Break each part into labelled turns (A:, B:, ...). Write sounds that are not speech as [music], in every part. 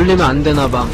A: 걸리면 안 되나봐.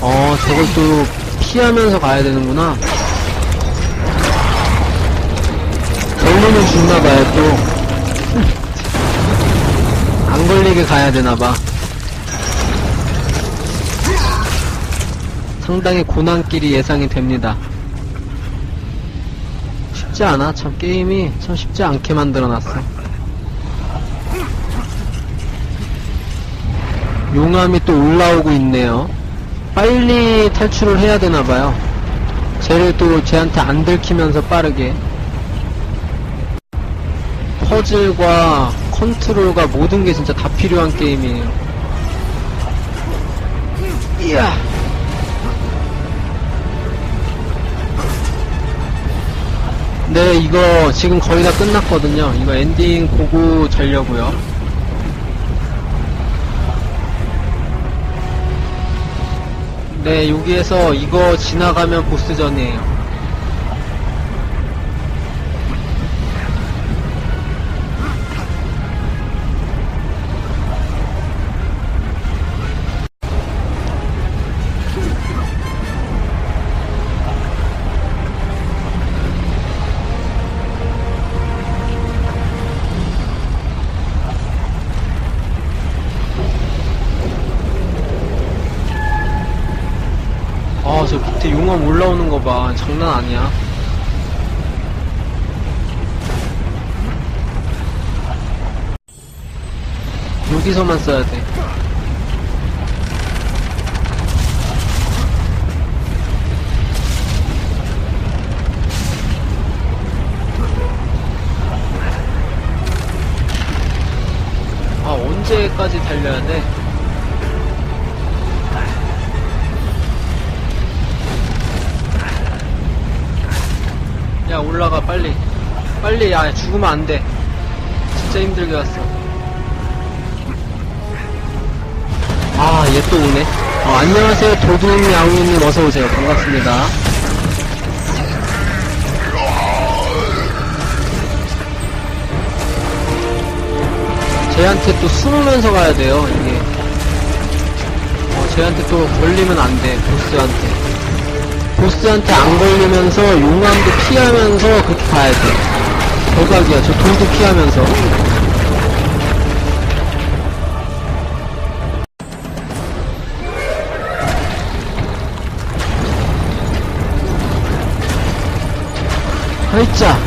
A: 어, 저걸 또 피하면서 가야 되는구나. 걸리면 죽나봐요, 또. [laughs] 안 걸리게 가야 되나봐. 상당히 고난길이 예상이 됩니다. 쉽지 않아. 참 게임이 참 쉽지 않게 만들어놨어. 용암이 또 올라오고 있네요. 빨리 탈출을 해야 되나봐요. 쟤를 또 쟤한테 안 들키면서 빠르게. 퍼즐과 컨트롤과 모든 게 진짜 다 필요한 게임이에요. 이야! 네, 이거 지금 거의 다 끝났거든요. 이거 엔딩 보고 자려고요. 네, 여기에서 이거 지나가면 보스전이에요. 용암 올라오는 거 봐. 장난 아니야. 여기서만 써야 돼. 아, 언제까지 달려야 돼? 올라가 빨리. 빨리 야 죽으면 안 돼. 진짜 힘들게 왔어. 아 얘 또 오네. 어, 안녕하세요 도둑 야옹이님 어서오세요. 반갑습니다. 쟤한테 또 숨으면서 가야 돼요 이게. 어, 쟤한테 또 걸리면 안돼 보스한테 보스한테 안 걸리면서 용암도 피하면서 그렇게 가야 돼. 대박이야. 저 돌도 피하면서. 헐짜.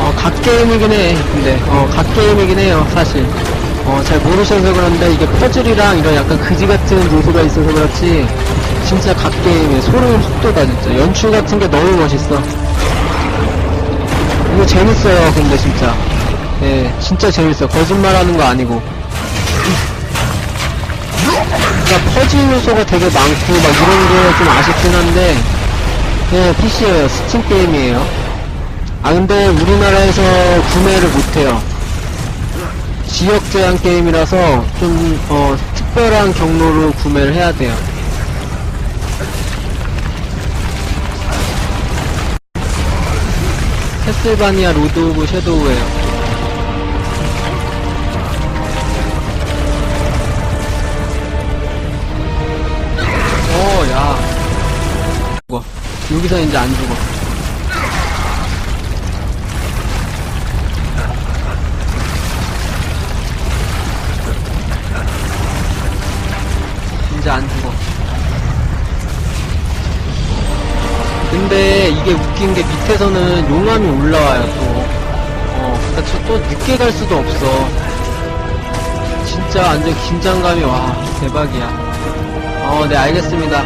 A: 어, 갓게임이긴 해. 근데, 어, 갓게임이긴 해요, 사실. 어, 잘 모르셔서 그런데 이게 퍼즐이랑 이런 약간 그지 같은 요소가 있어서 그렇지 진짜 갓게임에 소름 확 돋아 진짜. 연출 같은 게 너무 멋있어. 이거 재밌어요 근데 진짜. 예 진짜 재밌어. 거짓말하는 거 아니고. 그러니까 퍼즐 요소가 되게 많고 막 이런 게 좀 아쉽긴 한데 예 PC예요. 스팀 게임이에요. 아 근데 우리나라에서 구매를 못해요 지역 제한 게임이라서 좀, 어, 특별한 경로로 구매를 해야 돼요. 캐슬바니아 로드 오브 섀도우예요. 어, 야. 죽어. 여기서 이제 안 죽어. 이제 안 죽어. 근데 이게 웃긴 게 밑에서는 용암이 올라와요, 또. 어, 그니까 저또 늦게 갈 수도 없어. 진짜 완전 긴장감이 와, 대박이야. 어, 네, 알겠습니다.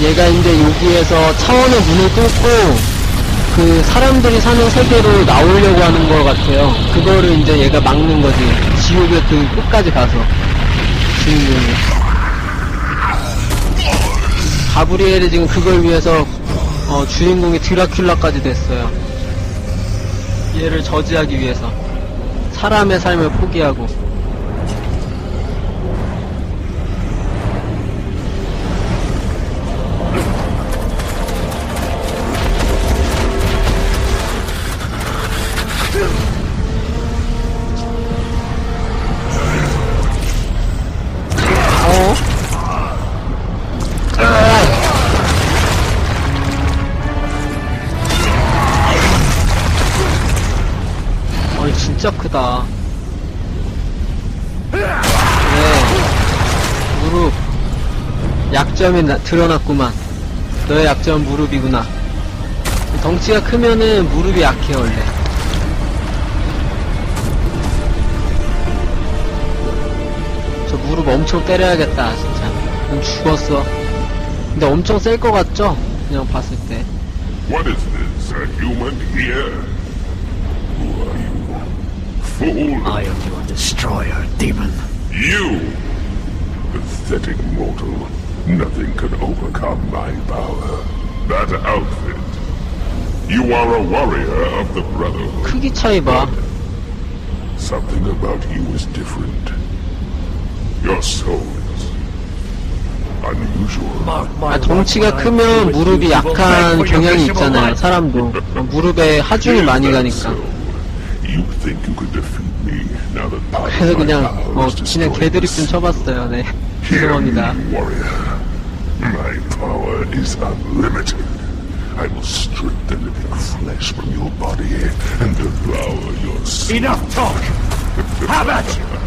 A: 얘가 이제 여기에서 차원의 문을 뚫고 그 사람들이 사는 세계로 나오려고 하는 것 같아요. 그거를 이제 얘가 막는 거지. 지옥의 그 끝까지 가서. 주인공이. 가브리엘이 지금 그걸 위해서 어, 주인공이 드라큘라까지 됐어요. 얘를 저지하기 위해서. 사람의 삶을 포기하고. 크다. 그래 무릎. 약점이 나- 드러났구만. 너의 약점은 무릎이구나. 덩치가 크면은 무릎이 약해 원래. 저 무릎 엄청 때려야겠다 진짜. 그럼 죽었어. 근데 엄청 셀 것 같죠? 그냥 봤을 때.
B: What is this? A human here? Fool!
C: I am your destroyer, demon.
B: You! Pathetic mortal. Nothing can overcome my power. That outfit. You are a warrior of the Brotherhood.
A: 크기 차이 봐
B: Something about you is different. Your soul is unusual.
A: 아, 덩치가 크면 무릎이 약한 경향이 있잖아요. 사람도. 어, 무릎에 하중이 많이 가니까.
B: so? You think you could defeat me now that part
A: 그래서
B: of my
A: 그냥,
B: power
A: 어,
B: is
A: 그냥
B: destroyed?
A: 개드립 좀 쳐봤어요, 네. [laughs]
B: Hear
A: 죄송합니다.
B: me, warrior. My power is unlimited. I will strip the living flesh from your body and devour your soul.
C: Enough talk! Have at you!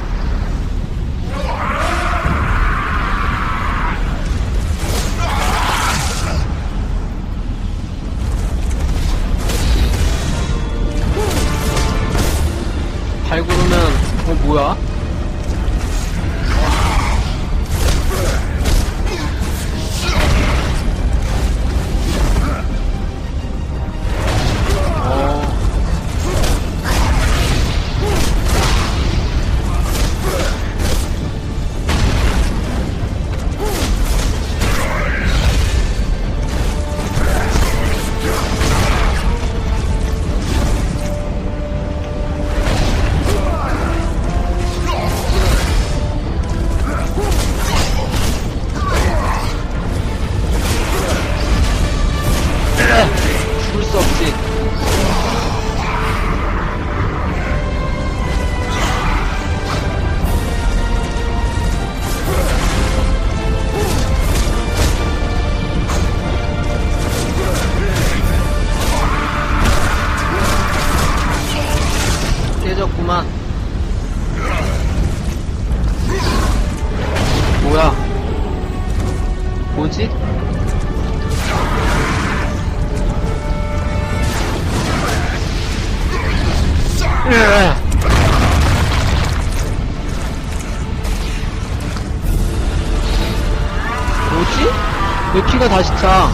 A: 왜 피가 다시 차?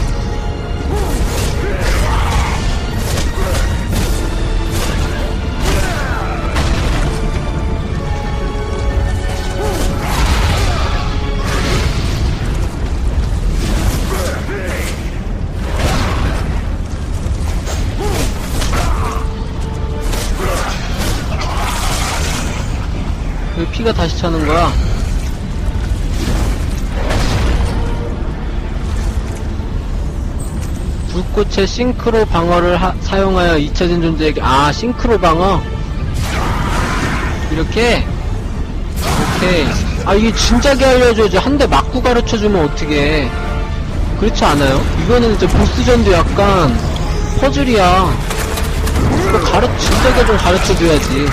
A: 왜 피가 다시 차는 거야? 불꽃의 싱크로 방어를 하- 사용하여 잊혀진 존재에게 아 싱크로 방어? 이렇게 오케이 아 이게 진작에 알려줘야지 한 대 맞고 가르쳐주면 어떻게 그렇지 않아요? 이거는 이제 보스전도 약간 퍼즐이야. 이거 가르 진작에 좀 가르쳐줘야지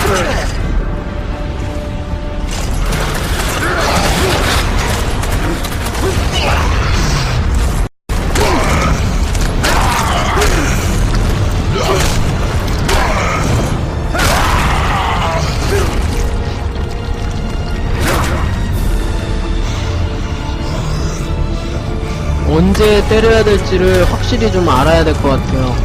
A: 언제 때려야 될지를 확실히 좀 알아야 될 것 같아요.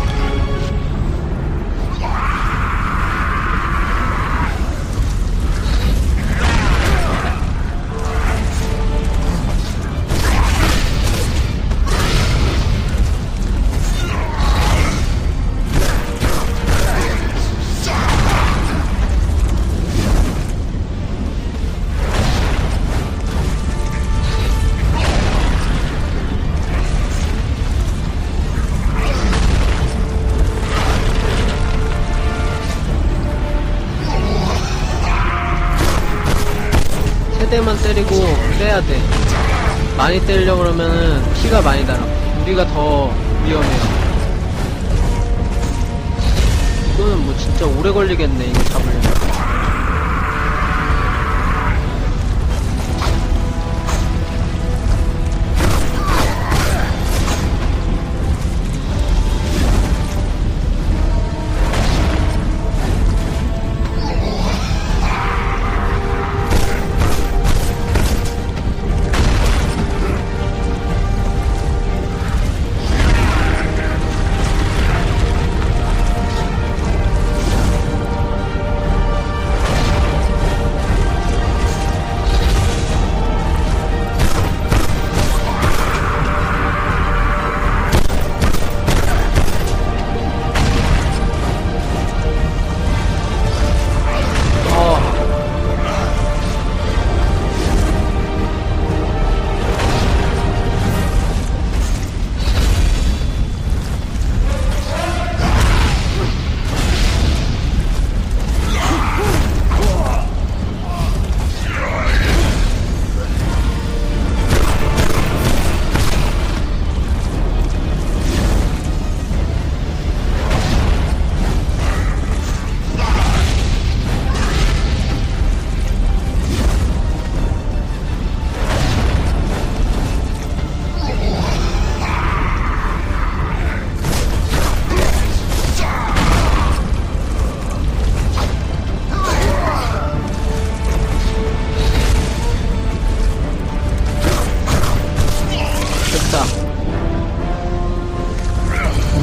A: 많이 때리려고 그러면은 피가 많이 달아. 우리가 더 위험해요. 이거는 뭐 진짜 오래 걸리겠네, 이거 잡으려면.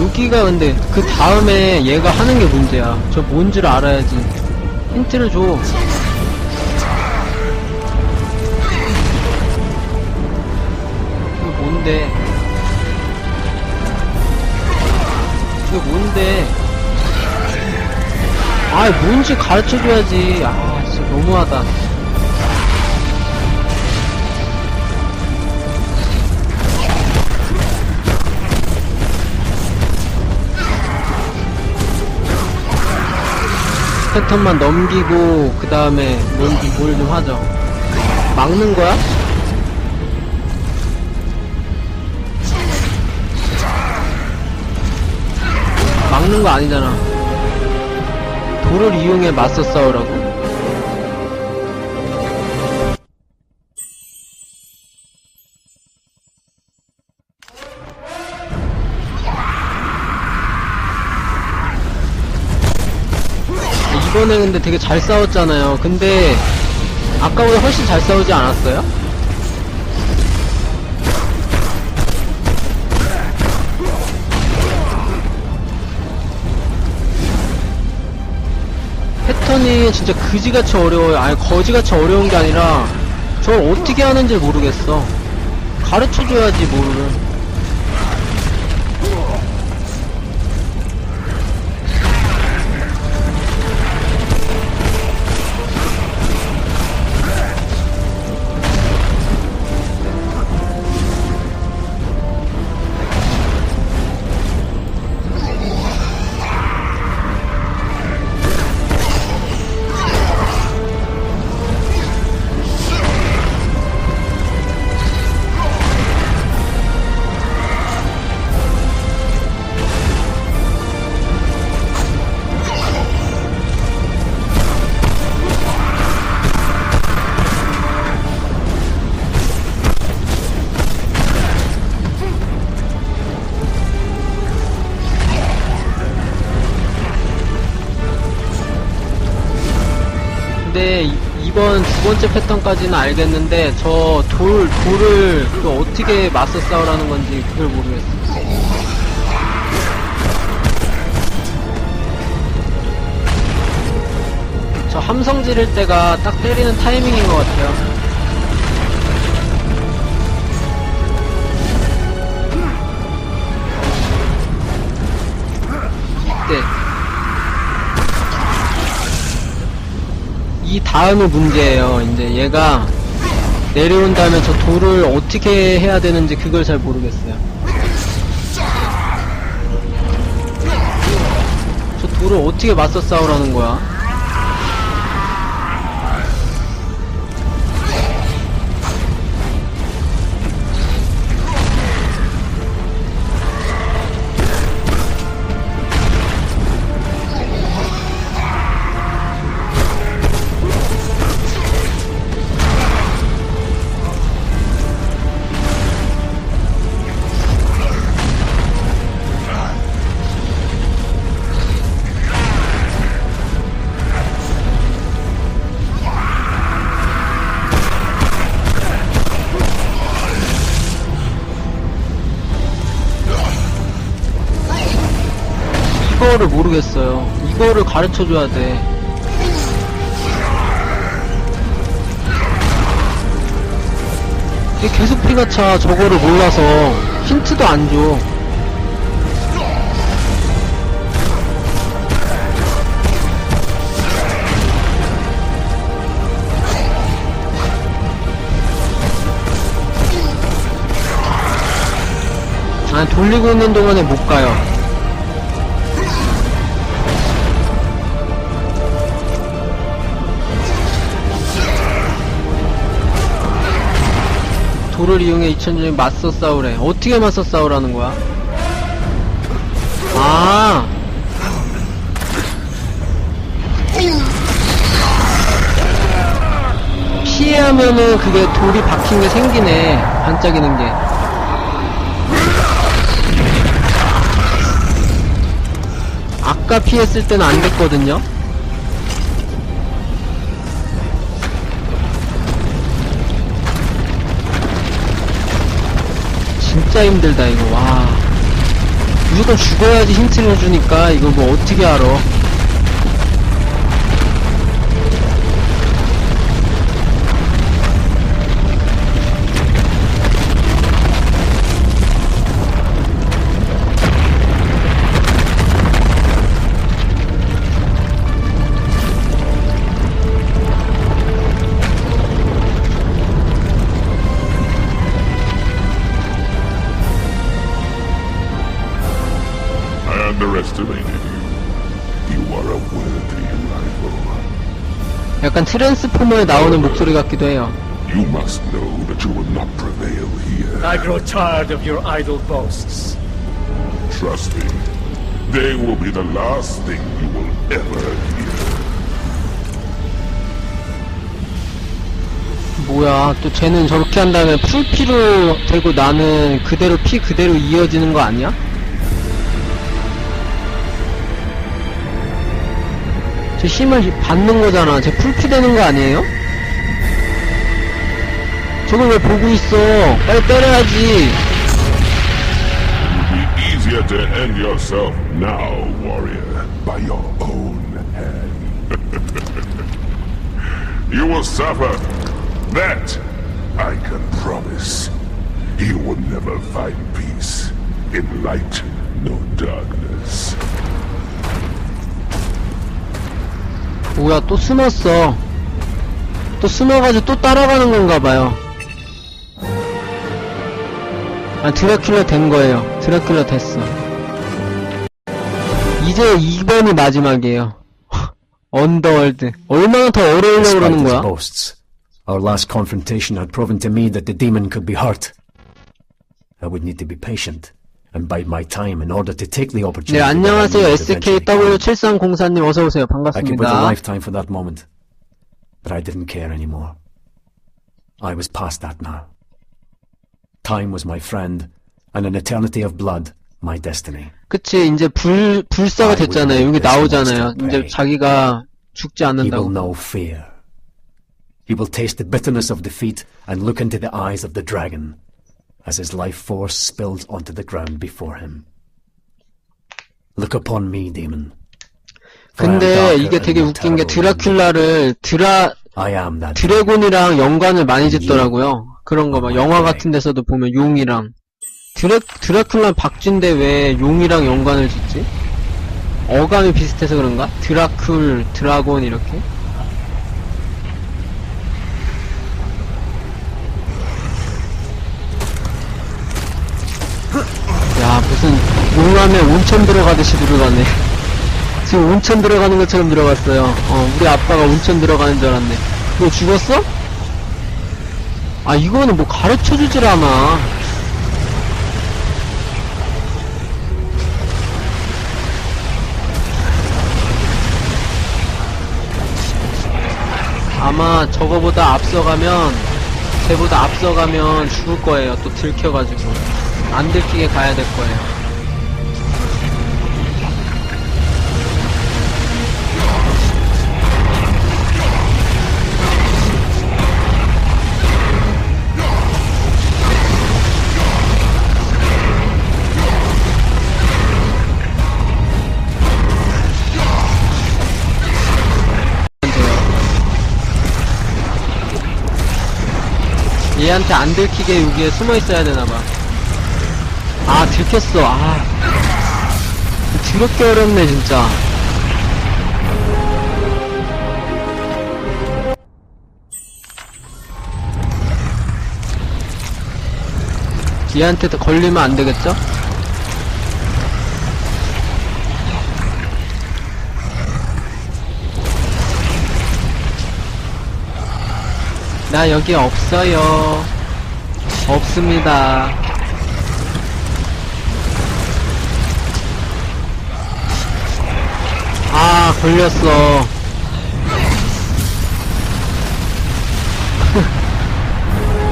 A: 여기가 근데 그 다음에 얘가 하는 게 문제야. 저 뭔지를 알아야지. 힌트를 줘. 이거 뭔데? 이거 뭔데? 아, 뭔지 가르쳐줘야지. 아, 진짜 너무하다. 패턴만 넘기고 그 다음에 뭔지 뭘좀 하죠. 막는 거야? 막는 거 아니잖아. 돌을 이용해 맞서 싸우라고? 이번에 근데 되게 잘 싸웠잖아요. 근데 아까보다 훨씬 잘 싸우지 않았어요? 패턴이 진짜 그지같이 어려워요. 아니 거지같이 어려운 게 아니라 저걸 어떻게 하는지 모르겠어. 가르쳐줘야지 모르는. 근데 이- 이번 두 번째 패턴까지는 알겠는데 저 돌 돌을 그 어떻게 맞서 싸우라는 건지 그걸 모르겠어. 저 함성 지를 때가 딱 때리는 타이밍인 것 같아요. 이 다음이 문제예요. 이제 얘가 내려온 다음에 저 돌을 어떻게 해야 되는지 그걸 잘 모르겠어요. 저 돌을 어떻게 맞서 싸우라는 거야? 거를 모르겠어요. 이거를 가르쳐줘야 돼. 계속 피가 차, 저거를 몰라서. 힌트도 안 줘. 아, 돌리고 있는 동안에 못 가요. 돌을 이용해 2000점에 맞서 싸우래. 어떻게 맞서 싸우라는 거야? 아! 피하면은 그게 돌이 박힌 게 생기네. 반짝이는 게. 아까 피했을 때는 안 됐거든요? 진짜 힘들다, 이거, 와. 무조건 죽어야지 힌트를 주니까, 이거 뭐 어떻게 알아. 약간 트랜스포머에 나오는 목소리 같기도 해요.
B: You must know that you will not prevail here.
C: I grow tired of your idle boasts.
B: Trust me, they will be the last thing you will ever hear.
A: 뭐야, 또 쟤는 저렇게 한 다음에 풀피로 되고 나는 그대로 피 그대로 이어지는 거 아니야? 제 힘을 받는 거잖아. 쟤 풀피 되는 거 아니에요? 저걸 왜 보고 있어? 빨리 때려야지.
B: Easier to end yourself now, warrior, by your own hand. you will suffer. That I can promise. You will never find peace in light nor darkness.
A: 뭐야, 또 숨었어. 또 숨어가지고 또 따라가는 건가 봐요. 아, 드라큘라 된 거예요. 드라큘라 됐어. 이제 2번이 마지막이에요. 언더월드. 얼마나 더 어려우려고 그러는 거야?
D: our last confrontation had proven to me that the demon could be hurt. I would need to be patient and bide my time in order to take the opportunity.
A: 네,
D: that I
A: 안녕하세요.
D: knew would eventually come.
A: SKW7304님 어서오세요.
D: I could wait a
A: 반갑습니다.
D: lifetime for that moment, but I didn't care anymore. I was past that now. Time was my friend, and an eternity of blood my destiny.
A: 그치, 이제 불, 불사가 됐잖아요. 여기 나오잖아요. 이제 자기가 죽지
D: He will
A: 않는다고.
D: know fear. He will taste the bitterness of defeat and look into the eyes of the dragon As his life force spills onto the ground before him. Look upon me, demon.
A: 근데 이게 되게 웃긴 게 드라큘라를 드라, 드래곤이랑 연관을 많이 짓더라고요. 그런 거 막 영화 같은 데서도 보면 용이랑 드라 드라큘라 박쥐인데 왜 용이랑 연관을 짓지? 어감이 비슷해서 그런가? 드라큘, 드라곤 이렇게? 야 무슨 용암에 온천 들어가듯이 들어가네. 지금 온천 들어가는 것처럼 들어갔어요. 어, 우리 아빠가 온천 들어가는 줄 알았네. 너 죽었어? 아, 이거는 뭐 가르쳐 주질 않아. 아마 저거보다 앞서가면, 쟤보다 앞서가면 죽을 거예요. 또 들켜가지고. 안 들키게 가야 될 거예요. 얘한테 안 들키게 여기에 숨어 있어야 되나봐. 아, 들켰어. 아. 드럽게 어렵네, 진짜. 얘한테 걸리면 안 되겠죠? 나 여기 없어요. 없습니다. 걸렸어. [laughs]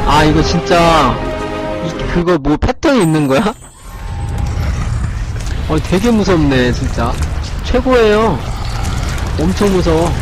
A: 아, 이거 진짜, 이, 그거 뭐 패턴이 있는 거야? 어, 되게 무섭네, 진짜. 최고예요. 엄청 무서워.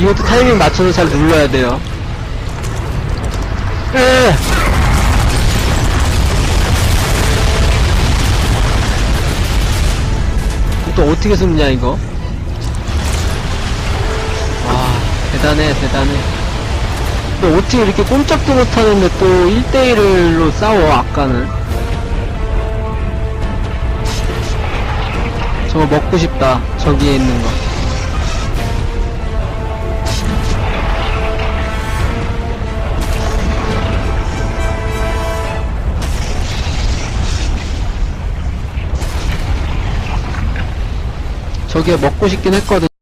A: 이것도 타이밍 맞춰서 잘 눌러야 돼요. 에! 또 어떻게 숨냐 이거? 와 대단해 대단해. 근데 어떻게 이렇게 꼼짝도 못하는데 또 1대1로 싸워 아까는? 저거 먹고 싶다 저기에 있는 거. 저게 먹고 싶긴 했거든.